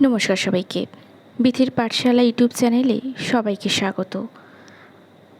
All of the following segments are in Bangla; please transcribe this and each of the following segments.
নমস্কার সবাইকে। বিথির পাঠশালা ইউটিউব চ্যানেলে সবাইকে স্বাগত।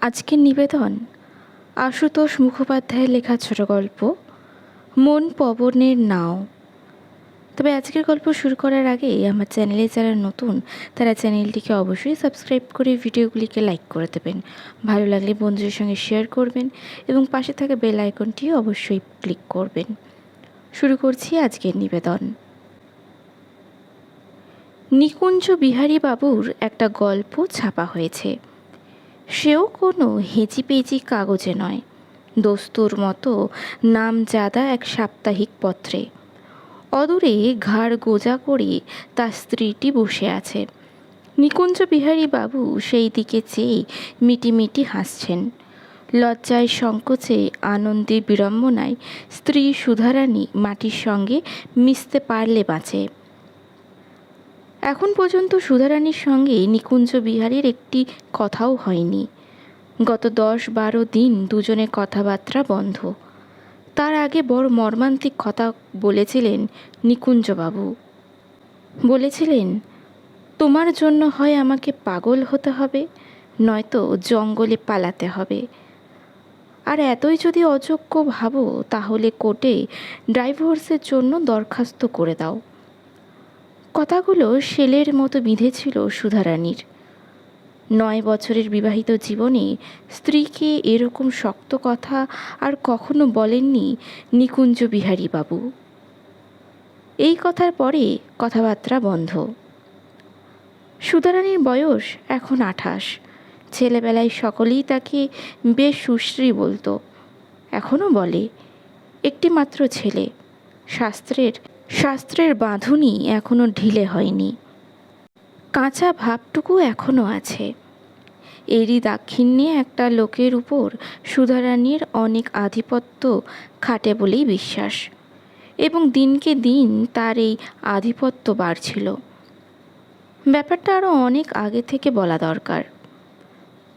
আজকের নিবেদন আশুতোষ মুখোপাধ্যায়ের লেখা ছোট গল্প, মন পবনের নাও। তবে আজকের গল্প শুরু করার আগে আমার চ্যানেলে যারা নতুন, তারা চ্যানেলটিকে অবশ্যই সাবস্ক্রাইব করে ভিডিওগুলিকে লাইক করে দেবেন। ভালো লাগলে বন্ধুদের সঙ্গে শেয়ার করবেন এবং পাশে থাকা বেল আইকনটিও অবশ্যই ক্লিক করবেন। শুরু করছি আজকের নিবেদন। নিকুঞ্জ বিহারী বাবুর একটা গল্প ছাপা হয়েছে। সেও কোনো হেঁচিপেঁচি কাগজে নয়। দস্তুর মতো নামজাদা এক সাপ্তাহিক পত্রে। অদূরে ঘাড় গোজা করে তার স্ত্রীটি বসে আছে। নিকুঞ্জ বিহারী বাবু সেই দিকে চেয়ে মিটিমিটি হাসছেন। লজ্জায় সংকোচে আনন্দে বিড়ম্বনায় স্ত্রী সুধারানী মাটির সঙ্গে মিশতে পারলে বাঁচে। এখন পর্যন্ত সুধারানীর সঙ্গে নিকুঞ্জ বিহারীর একটি কথাও হয়নি। গত দশ বারো দিন দুজনে কথাবার্তা বন্ধ। তার আগে বড় মর্মান্তিক কথা বলেছিলেন নিকুঞ্জবাবু। বলেছিলেন, তোমার জন্য হয় আমাকে পাগল হতে হবে, নয়তো জঙ্গলে পালাতে হবে। আর এতই যদি অযোগ্য ভাবো, তাহলে কোর্টে ডাইভোর্সের জন্য দরখাস্ত করে দাও। কথাগুলো শেলের মতো বিঁধেছিল সুধারানীর। নয় বছরের বিবাহিত জীবনে স্ত্রীকে এরকম শক্ত কথা আর কখনো বলেননি নিকুঞ্জ বিহারী বাবু এই কথার পরে কথাবার্তা বন্ধ। সুধারানীর বয়স এখন আঠাশ। ছেলেবেলায় সকলেই তাকে বেশ সুশ্রী বলতো। এখনও বলে একটি মাত্র ছেলে। শাস্ত্রের শাস্ত্রের বাঁধুনি এখনও ঢিলে হয়নি। কাঁচা ভাবটুকু এখনও আছে। এরই দাক্ষিণ্যে একটা লোকের উপর সুধারানীর অনেক আধিপত্য খাটে বলেই বিশ্বাস। এবং দিনকে দিন তার এই আধিপত্য বাড়ছিল। ব্যাপারটা আরও অনেক আগে থেকে বলা দরকার।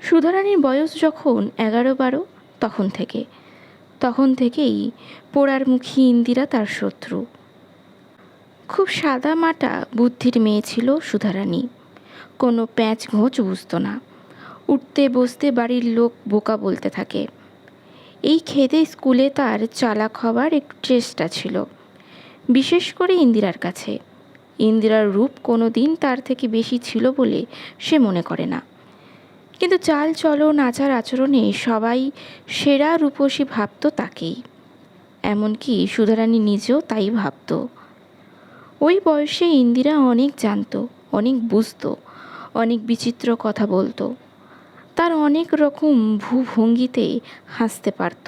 সুধারানীর বয়স যখন এগারো বারো, তখন থেকে। তখন থেকেই পোড়ার মুখী ইন্দিরা তার শত্রু। খুব সাদা মাটা বুদ্ধির মেয়ে ছিল সুধারানী। কোনো প্যাঁচ ঘোঁচ বুঝত না। উঠতে বসতে বাড়ির লোক বোকা বলতে থাকে। এই খেদে স্কুলে তার চালাক হবার একটু চেষ্টা ছিল, বিশেষ করে ইন্দিরার কাছে। ইন্দিরার রূপ কোনো দিন তার থেকে বেশি ছিল বলে সে মনে করে না। কিন্তু চাল চলন আচার আচরণে সবাই সেরা রূপসী ভাবত তাকেই। এমনকি সুধারানী নিজেও তাই ভাবতো। ওই বয়সে ইন্দিরা অনেক জানতো, অনেক বুঝতো, অনেক বিচিত্র কথা বলতো। তার অনেক রকম ভূভঙ্গিতে হাসতে পারত।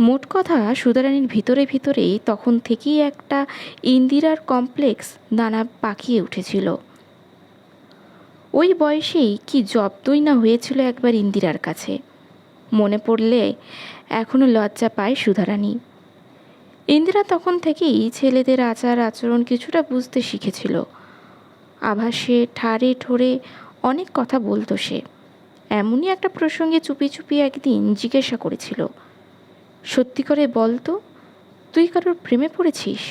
মোট কথা, সুধারানীর ভিতরে ভিতরে তখন থেকেই একটা ইন্দিরার কমপ্লেক্স দানা পাকিয়ে উঠেছিল। ওই বয়সেই কি জব্দই না হয়েছিল একবার ইন্দিরার কাছে। মনে পড়লে এখনও লজ্জা পায় সুধারানী। ইন্দিরা তখন থেকেই ছেলেদের আচার আচরণ কিছুটা বুঝতে শিখেছিল। আভাসে ঠারে ঠোরে অনেক কথা বলতো সে। এমনই একটা প্রসঙ্গে চুপি চুপি একদিন জিজ্ঞাসা করেছিল, সত্যি করে বলতো তুই কারোর প্রেমে পড়েছিস?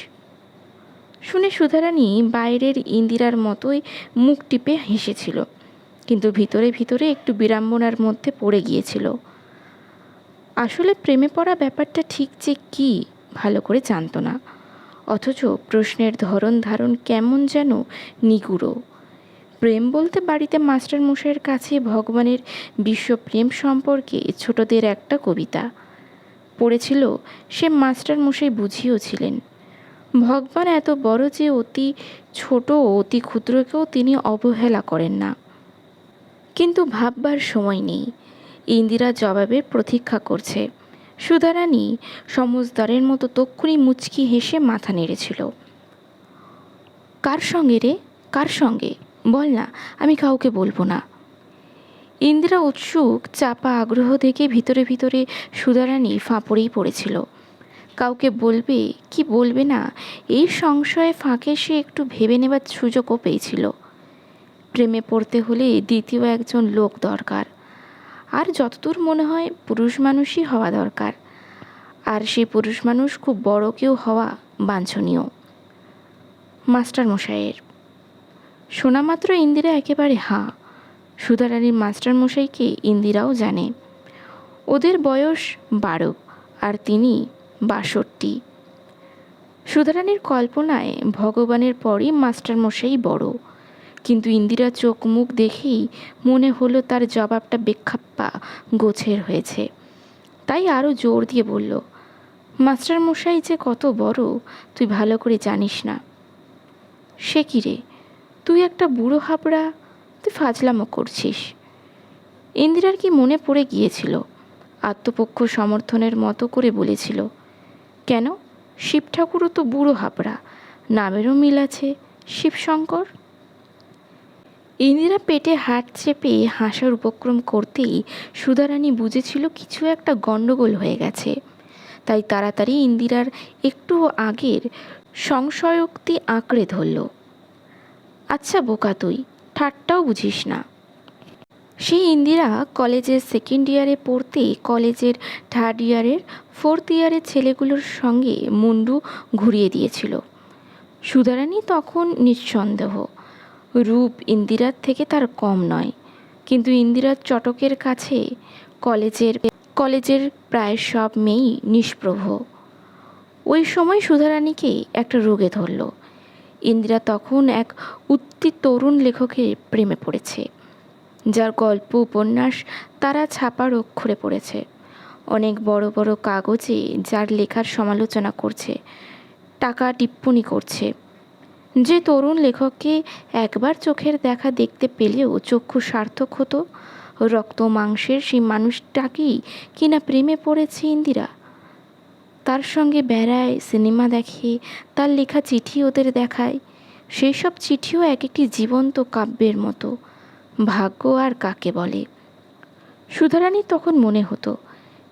শুনে সুধারানী বাইরের ইন্দিরার মতোই মুখ টিপে হেসেছিল, কিন্তু ভিতরে ভিতরে একটু বিড়ম্বনার মধ্যে পড়ে গিয়েছিল। আসলে প্রেমে পড়া ব্যাপারটা ঠিক যে কী ভালো করে জানত না। অথচ প্রশ্নের ধরন ধারণ কেমন যেন নিগুড়ো। প্রেম বলতে বাড়িতে মাস্টার মশাইয়ের কাছে ভগবানের বিশ্বপ্রেম সম্পর্কে ছোটদের একটা কবিতা। পড়েছিল, সে মাস্টার মশাই বুঝিয়েও ছিলেন। ভগবান এত বড় যে অতি ছোট অতি ক্ষুদ্রকেও তিনি অবহেলা করেন না। কিন্তু ভাববার সময় নেই। ইন্দিরা জবাবের প্রতীক্ষা করছে। সুধারানী সমজদারের মতো তক্ষুনি মুচকি হেসে মাথা নেড়েছিল। কার সঙ্গে রে? কার সঙ্গে? বল না, আমি কাউকে বলব না। ইন্দিরা উৎসুক, চাপা আগ্রহ দেখে ভিতরে ভিতরে সুধারানী ফাঁপড়েই পড়েছিল। কাউকে বলবে? কি বলবে না? এই সংশয়ে ফাঁকে সে একটু ভেবে নেবার সুযোগও পেয়েছিল। প্রেমে পড়তে হলে দ্বিতীয় একজন লোক দরকার। আর যতদূর মনে হয় পুরুষ মানুষই হওয়া দরকার। আর সেই পুরুষ মানুষ খুব বড় কেউ হওয়া বাঞ্ছনীয়। মাস্টার মশাইয়ের। শোনা মাত্র ইন্দিরা একেবারে হাঁ। সুধারানীর মাস্টারমশাইকে ইন্দিরাও জানে। ওদের বয়স বারো আর তিনি বাষট্টি। সুধারানীর কল্পনায় ভগবানের পরই মাস্টারমশাই বড়। কিন্তু ইন্দিরা চোখ মুখ দেখেই মনে হলো তার জবাবটা বেখাপ্পা গোছের হয়েছে। তাই আরও জোর দিয়ে বলল, মাস্টারমশাই যে কত বড়, তুই ভালো করে জানিস না। সে কি রে? তুই একটা বুড়ো হাবড়া, তুই ফাজলামো করছিস। ইন্দিরার কি মনে পড়ে গিয়েছিল? আত্মপক্ষ সমর্থনের মতো করে বলেছিল, কেন? শিব ঠাকুরও তো বুড়ো হাবড়া, নামেরও মিল আছে, শিবশঙ্কর ইন্দিরা পেটে হাত চেপে হাসার উপক্রম করতেই সুধারানী বুঝেছিল কিছু একটা গণ্ডগোল হয়ে গেছে। তাই তাড়াতাড়ি ইন্দিরার একটু আগের সংশয়োক্তি আঁকড়ে ধরল। আচ্ছা বোকা তুই, ঠাট্টাও বুঝিস না। সেই ইন্দিরা কলেজের সেকেন্ড ইয়ারে পড়তে কলেজের থার্ড ইয়ারের ফোর্থ ইয়ারের ছেলেগুলোর সঙ্গে মুন্ডু ঘুরিয়ে দিয়েছিল। সুধারানী তখন নিঃসন্দেহ রূপ ইন্দিরার থেকে তার কম নয়। কিন্তু ইন্দিরার চটকের কাছে কলেজের কলেজের প্রায় সব মেয়েই নিষ্প্রভ। ওই সময় সুধারানীকে একটা রোগে ধরল। ইন্দিরা তখন এক উত্তি তরুণ লেখকের প্রেমে পড়েছে। যার গল্প, উপন্যাস তারা ছাপার অক্ষরে পড়েছে। অনেক বড় বড় কাগজে যার লেখার সমালোচনা করছে, টাকা টিপ্পনি করছে। যে তরুণ লেখককে একবার চোখের দেখা দেখতে পেলেও চক্ষু সার্থক হতো, রক্ত মাংসের সেই মানুষটাকেই কিনা প্রেমে পড়েছে ইন্দিরা। তার সঙ্গে বেড়ায়, সিনেমা দেখে, তার লেখা চিঠি ওদের দেখায় সেই সব চিঠিও এক একটি জীবন্ত কাব্যের মতো। ভাগ্য আর কাকে বলে? সুধারানী তখন মনে হতো,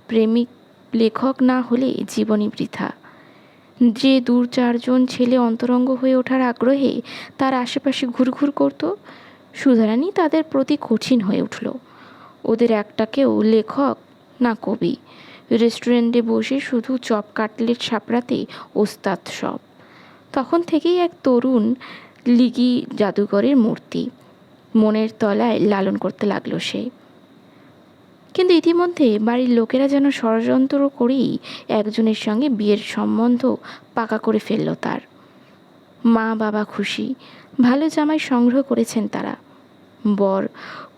প্রেমিক লেখক না হলে জীবনী বৃথা। যে দু চারজন ছেলে অন্তরঙ্গ হয়ে ওঠার আগ্রহে তার আশেপাশে ঘুরঘুর করত, সুধারানী তাদের প্রতি কঠিন হয়ে উঠল। ওদের একটাকেও লেখক না কবি? রেস্টুরেন্টে বসে শুধু চপ কাটলেট সাপড়াতে ওস্তাদ সব। তখন থেকেই এক তরুণ লিগি জাদুঘরের মূর্তি। মনের তলায় লালন করতে লাগল সে। কিন্তু ইতিমধ্যে বাড়ির লোকেরা যেন ষড়যন্ত্র করেই একজনের সঙ্গে বিয়ের সম্বন্ধ পাকা করে ফেলল তার। মা বাবা খুশি, ভালো জামাই সংগ্রহ করেছেন তারা। বর,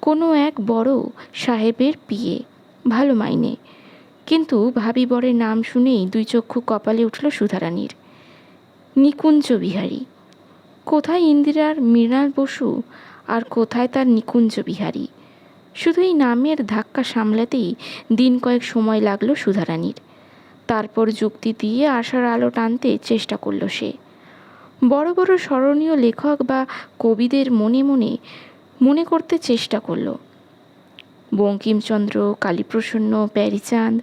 কোনো এক বড় সাহেবের বিয়ে, ভালো মাইনে। কিন্তু ভাবি বরের নাম শুনেই দুই চক্ষু কপালে উঠল সুধারানীর। নিকুঞ্জ বিহারী। কোথায় ইন্দিরার মৃণাল বসু আর কোথায় তার নিকুঞ্জ বিহারী? শুধু এই নামের ধাক্কা সামলাতেই দিন কয়েক সময় লাগল সুধারানীর। তারপর যুক্তি দিয়ে আশার আলো টানতে চেষ্টা করল সে। বড় বড় স্মরণীয় লেখক বা কবিদের মনে মনে মনে করতে চেষ্টা করল। বঙ্কিমচন্দ্র, কালীপ্রসন্ন প্যারিচাঁদ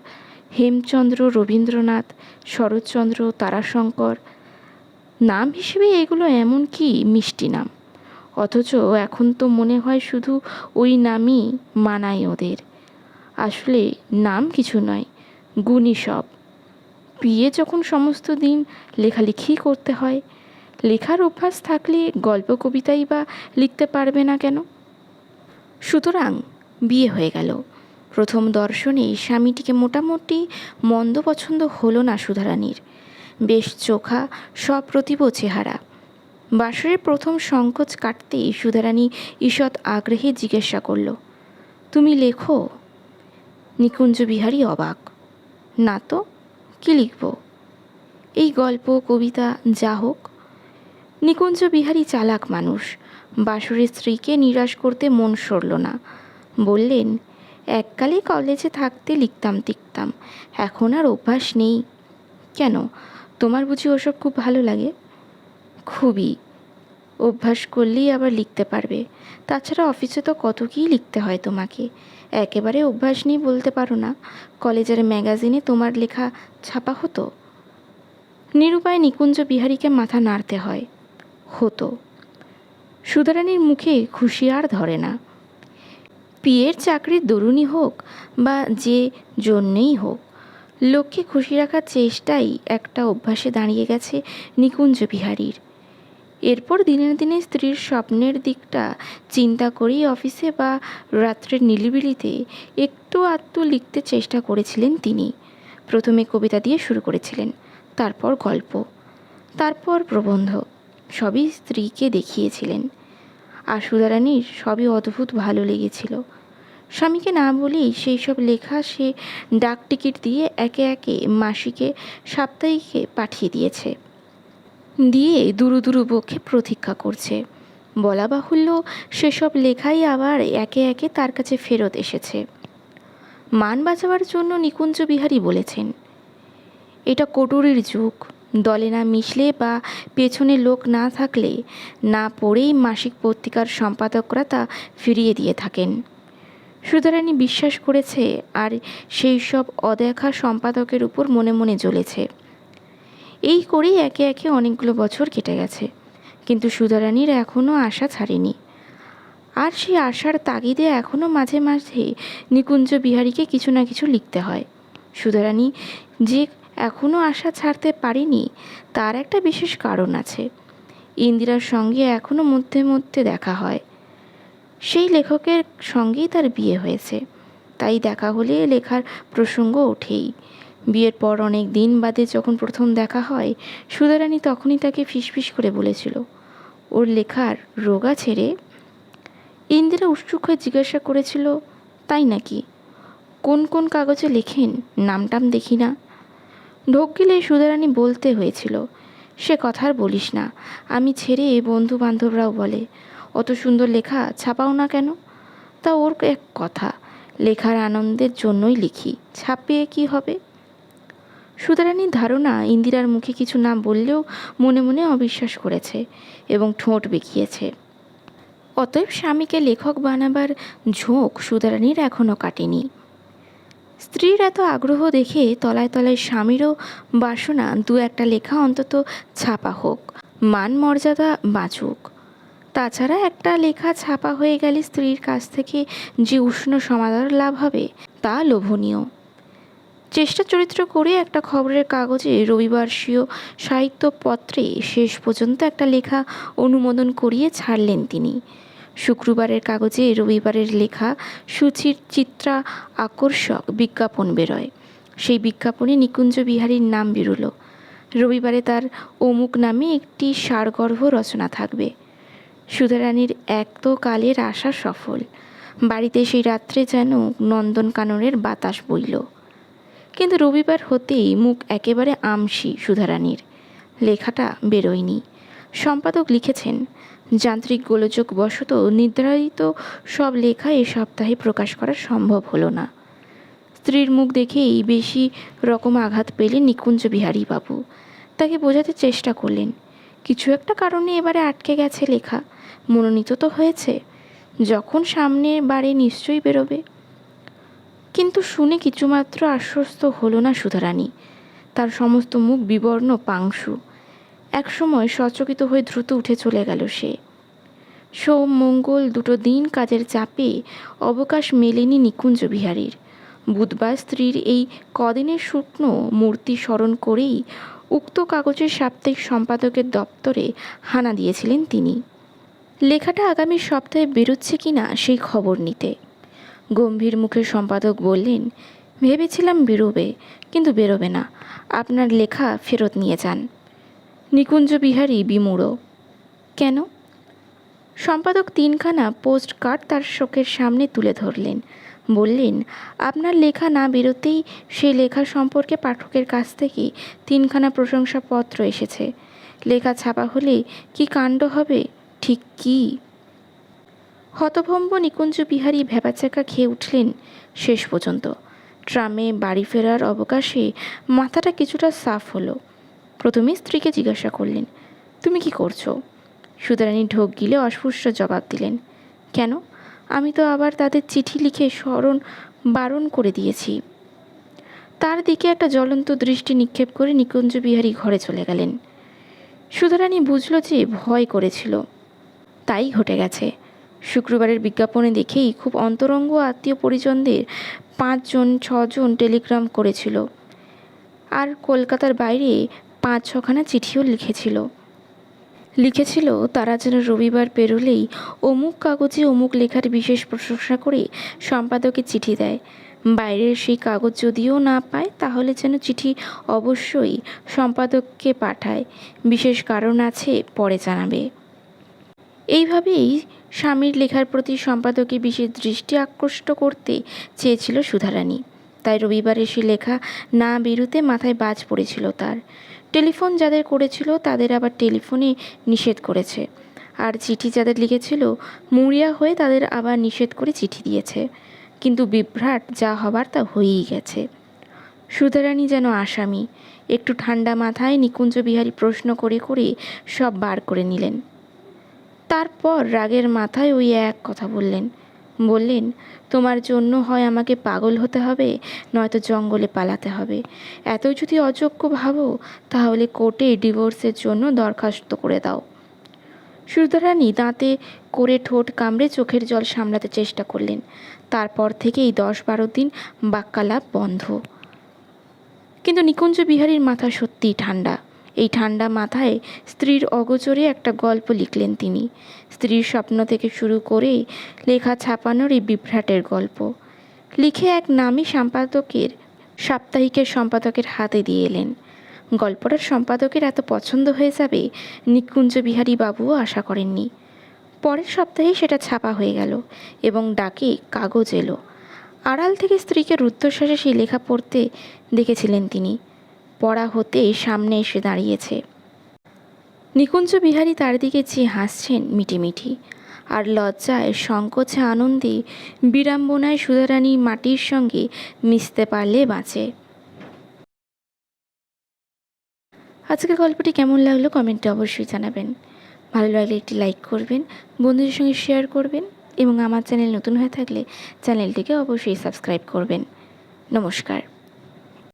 হেমচন্দ্র, রবীন্দ্রনাথ, শরৎচন্দ্র, তারাশঙ্কর। নাম হিসেবে এগুলো এমন কি মিষ্টি নাম। অথচ এখন তো মনে হয় শুধু ওই নামই মানায় ওদের। আসলে নাম কিছু নয় গুণী সব। বিয়ে যখন সমস্ত দিন লেখালেখি করতে হয়, লেখার অভ্যাস থাকলে গল্প, কবিতাই বা লিখতে পারবে না কেন? সুতরাং বিয়ে হয়ে গেল। প্রথম দর্শনে স্বামীটিকে মোটামুটি মন্দ পছন্দ হলো না সুধারানীর। বেশ চোখা, সপ্রতিভ চেহারা। বাসরের প্রথম সংকোচ কাটতেই সুধারানী ঈষৎ আগ্রহে জিজ্ঞাসা করল, তুমি লেখো? নিকুঞ্জ বিহারী অবাক, না তো, কী লিখব? এই গল্প, কবিতা, যা হোক। নিকুঞ্জ বিহারী চালাক মানুষ বাসরের স্ত্রীকে নিরাশ করতে মন সরল না। বললেন, এককালে কলেজে থাকতে লিখতাম টিকতাম এখন আর অভ্যাস নেই। কেন, তোমার বুঝি ওসব খুব ভালো লাগে? খুবই। অভ্যাস করলেই আবার লিখতে পারবে। তাছাড়া অফিসে তো কত কী লিখতে হয় তোমাকে? একেবারে অভ্যাস নেই বলতে পারো না। কলেজের ম্যাগাজিনে তোমার লেখা ছাপা হতো? নিরুপায় নিকুঞ্জ বিহারীকে মাথা নাড়তে হয়। হতো। সুধারানীর মুখে খুশি আর ধরে না। পিয়ের চাকরির দরুণই হোক বা যে জন্যেই হোক, লোককে খুশি রাখার চেষ্টাই একটা অভ্যাসে দাঁড়িয়ে গেছে নিকুঞ্জ বিহারীর। এরপর দিনের দিনে স্ত্রীর স্বপ্নের দিকটা চিন্তা করেই অফিসে বা রাত্রের নিলিবিলিতে একটু আধটু লিখতে চেষ্টা করেছিলেন তিনি। প্রথমে কবিতা দিয়ে শুরু করেছিলেন, তারপর গল্প, তারপর প্রবন্ধ, সবই স্ত্রীকে দেখিয়েছিলেন। আর সুধারানীর সবই অদ্ভুত ভালো লেগেছিল। স্বামীকে না বলেই সেই সব লেখা সে ডাক টিকিট দিয়ে একে একে মাসিকে, সাপ্তাহিকে পাঠিয়ে দিয়েছে। দিয়ে দুরু দুরু পক্ষে প্রতীক্ষা করছে। বলা বাহুল্য সেসব লেখাই আবার একে একে তার কাছে ফেরত এসেছে। মান বাঁচাবার জন্য নিকুঞ্জ বিহারী বলেছেন, এটা কটুরির যুগ। দলে না মিশলে বা পেছনে লোক না থাকলে, না পড়েই মাসিক পত্রিকার সম্পাদকরা তা ফিরিয়ে দিয়ে থাকেন। সুধারানী বিশ্বাস করেছে, আর সেই সব অদেখা সম্পাদকের উপর মনে মনে জ্বলেছে। এই করেই একে একে অনেকগুলো বছর কেটে গেছে। কিন্তু সুধারানীর এখনও আশা ছাড়েনি। আর সেই আশার তাগিদে এখনও মাঝে মাঝে নিকুঞ্জ বিহারীকে কিছু না কিছু লিখতে হয়। সুধারানী যে এখনও আশা ছাড়তে পারেনি, তার একটা বিশেষ কারণ আছে। ইন্দিরার সঙ্গে এখনও মধ্যে মধ্যে দেখা হয়। সেই লেখকের সঙ্গেই তার বিয়ে হয়েছে। তাই দেখা হলে লেখার প্রসঙ্গ ওঠেই। বিয়ের পর অনেক দিন বাদে যখন প্রথম দেখা হয়, সুধারানী তখনই তাকে ফিসফিস করে বলেছিল, ওর লেখার রোগা ছেড়ে ইন্দিরা উৎসুক হয়ে জিজ্ঞাসা করেছিল, তাই নাকি? কোন কোন কাগজে লেখেন? নামটাম দেখি না। ঢোক গেলে বলতে হয়েছিল, সে কথা আর বলিস না, আমি ছেড়ে বন্ধু বান্ধবরাও বলে, অত সুন্দর লেখা ছাপাও না কেন? তা ওর এক কথা, লেখার আনন্দের জন্যই লিখি, ছাপিয়ে কি হবে? সুধারানীর ধারণা ইন্দিরার মুখে কিছু না বললেও মনে মনে অবিশ্বাস করেছে এবং ঠোঁট বেঁকিয়েছে। অতএব স্বামীকে লেখক বানাবার ঝোঁক সুধারানীর এখনও কাটেনি। স্ত্রীর এত আগ্রহ দেখে তলায় তলায় স্বামীরও বাসনা দু একটা লেখা অন্তত ছাপা হোক, মান মর্যাদা বাঁচুক। তাছাড়া একটা লেখা ছাপা হয়ে গেলে স্ত্রীর কাছ থেকে যে উষ্ণ সমাদর লাভ হবে তা লোভনীয়। চেষ্টা চরিত্র করে একটা খবরের কাগজে রবিবার্ষীয় সাহিত্যপত্রে শেষ পর্যন্ত একটা লেখা অনুমোদন করিয়ে ছাড়লেন তিনি। শুক্রবারের কাগজে রবিবারের লেখা সুচির চিত্রা আকর্ষক বিজ্ঞাপন বেরোয়। সেই বিজ্ঞাপনে নিকুঞ্জ বিহারীর নাম বেরোলো। রবিবারে তার অমুক নামে একটি সারগর্ভ রচনা থাকবে। সুধারানীর এক তো কালের আশা সফল। বাড়িতে সেই রাত্রে যেন নন্দনকাননের বাতাস বইল। কিন্তু রবিবার হতেই মুখ একেবারে আমসি সুধারানীর। লেখাটা বেরোয়নি। সম্পাদক লিখেছেন, যান্ত্রিক গোলযোগ বশত নির্ধারিত সব লেখা এ সপ্তাহে প্রকাশ করা সম্ভব হলো না। স্ত্রীর মুখ দেখেই বেশি রকম আঘাত পেলেন নিকুঞ্জ বিহারী বাবু। তাকে বোঝাতে চেষ্টা করলেন, কিছু একটা কারণে এবারে আটকে গেছে লেখা, মনোনীত তো হয়েছে। যখন সামনের বারে নিশ্চয়ই বেরোবে। কিন্তু শুনে কিছুমাত্র আশ্বস্ত হলো না সুধারানী। তার সমস্ত মুখ বিবর্ণ পাংশু। একসময় সচকিত হয়ে দ্রুত উঠে চলে গেল সে। সোম, মঙ্গল দুটো দিন কাজের চাপে অবকাশ মেলেনি নিকুঞ্জ বিহারীর। বুধবার স্ত্রীর এই কদিনের শুকনো মূর্তি স্মরণ করেই উক্ত কাগজের সাপ্তাহিক সম্পাদকের দপ্তরে হানা দিয়েছিলেন তিনি। লেখাটা আগামী সপ্তাহে বেরোচ্ছে কি না সেই খবর নিতে। গম্ভীর মুখে সম্পাদক বললেন, ভেবেছিলাম বেরোবে, কিন্তু বেরোবে না। আপনার লেখা ফেরত নিয়ে যান। নিকুঞ্জ বিহারী বিমূঢ়। কেন? সম্পাদক তিনখানা পোস্ট কার্ড তার শোকের সামনে তুলে ধরলেন। বললেন, আপনার লেখা না বেরোতেই সেই লেখা সম্পর্কে পাঠকের কাছ থেকে তিনখানা প্রশংসাপত্র এসেছে। লেখা ছাপা হলে কি কাণ্ড হবে? ঠিক কী? হতভম্ব নিকুঞ্জ বিহারী ভেবাচাকা খেয়ে উঠলেন শেষ পর্যন্ত। ট্রামে বাড়ি ফেরার অবকাশে মাথাটা কিছুটা সাফ হলো। প্রথমে স্ত্রীকে জিজ্ঞাসা করলেন, তুমি কি করছ? সুধারানী ঢোক গিলে অস্ফুষ্ট জবাব দিলেন, কেন? আমি তো আবার তাদের চিঠি লিখে স্মরণ বারণ করে দিয়েছি। তার দিকে একটা জ্বলন্ত দৃষ্টি নিক্ষেপ করে নিকুঞ্জ বিহারী ঘরে চলে গেলেন। সুধারানী বুঝল যে ভয় করেছিল। তাই ঘটে গেছে। শুক্রবারের বিজ্ঞাপনে দেখেই খুব অন্তরঙ্গ আত্মীয় পরিজনদের পাঁচজন, ছজন টেলিগ্রাম করেছিল। আর কলকাতার বাইরে পাঁচ, ছখানা চিঠিও লিখেছিল। লিখেছিল, তারা যেন রবিবার পেরোলেই অমুক কাগজে অমুক লেখার বিশেষ প্রশংসা করে সম্পাদকে চিঠি দেয়। বাইরের সেই কাগজ যদিও না পায়, তাহলে যেন চিঠি অবশ্যই সম্পাদককে পাঠায়। বিশেষ কারণ আছে, পরে জানাবে। এইভাবেই স্বামীর লেখার প্রতি সম্পাদকে বিশেষ দৃষ্টি আকৃষ্ট করতে চেয়েছিল সুধারানী। তাই রবিবার এসে লেখা না বেরোতে মাথায় বাজ পড়েছিল তার। টেলিফোন যাদের করেছিল, তাদের আবার টেলিফোনে নিষেধ করেছে। আর চিঠি যাদের লিখেছিল মুড়িয়া হয়ে তাদের আবার নিষেধ করে চিঠি দিয়েছে। কিন্তু বিভ্রাট যা হবার তা হয়েই গেছে। সুধারানী যেন আসামি। একটু ঠান্ডা মাথায় নিকুঞ্জ বিহারী প্রশ্ন করে করে সব বার করে নিলেন। তারপর রাগের মাথায় ওই এক কথা বললেন বললেন, তোমার জন্য হয় আমাকে পাগল হতে হবে, নয়তো জঙ্গলে পালাতে হবে। এত যদি অযোগ্য ভাবো, তাহলে কোর্টে ডিভোর্সের জন্য দরখাস্ত করে দাও। সুধারানী দাঁতে করে ঠোঁট কামড়ে চোখের জল সামলাতে চেষ্টা করলেন। তারপর থেকেই দশ বারো দিন বাক্যালাপ বন্ধ। কিন্তু নিকুঞ্জ বিহারীর মাথা সত্যিই ঠান্ডা। এই ঠান্ডা মাথায় স্ত্রীর অগোচরে একটা গল্প লিখলেন তিনি। স্ত্রীর স্বপ্ন থেকে শুরু করে লেখা ছাপানোর এই বিভ্রাটের গল্প। লিখে এক নামী সম্পাদকের, সাপ্তাহিকের সম্পাদকের হাতে দিয়ে এলেন। গল্পটার সম্পাদকের এত পছন্দ হয়ে যাবে নিকুঞ্জ বিহারী বাবুও আশা করেননি। পরের সপ্তাহে সেটা ছাপা হয়ে গেল এবং ডাকে কাগজ এলো। আড়াল থেকে স্ত্রীকে রুদ্ধশ্বাসে সেই লেখা পড়তে দেখেছিলেন তিনি। পড়া হতে সামনে এসে দাঁড়িয়েছে। নিকুঞ্জ বিহারী তার দিকে চেয়ে হাসছেন মিটিমিটি, আর লজ্জায় সংকোচে আনন্দে বিড়ম্বনায় সুধারানী মাটির সঙ্গে মিশতে পারলে বাঁচে। আজকে গল্পটি কেমন লাগল কমেন্টে অবশ্যই জানাবেন। ভালো লাগলে একটি লাইক করবেন, বন্ধুদের সঙ্গে শেয়ার করবেন এবং আমার চ্যানেল নতুন হয়ে থাকলে চ্যানেলটিকে অবশ্যই সাবস্ক্রাইব করবেন। নমস্কার।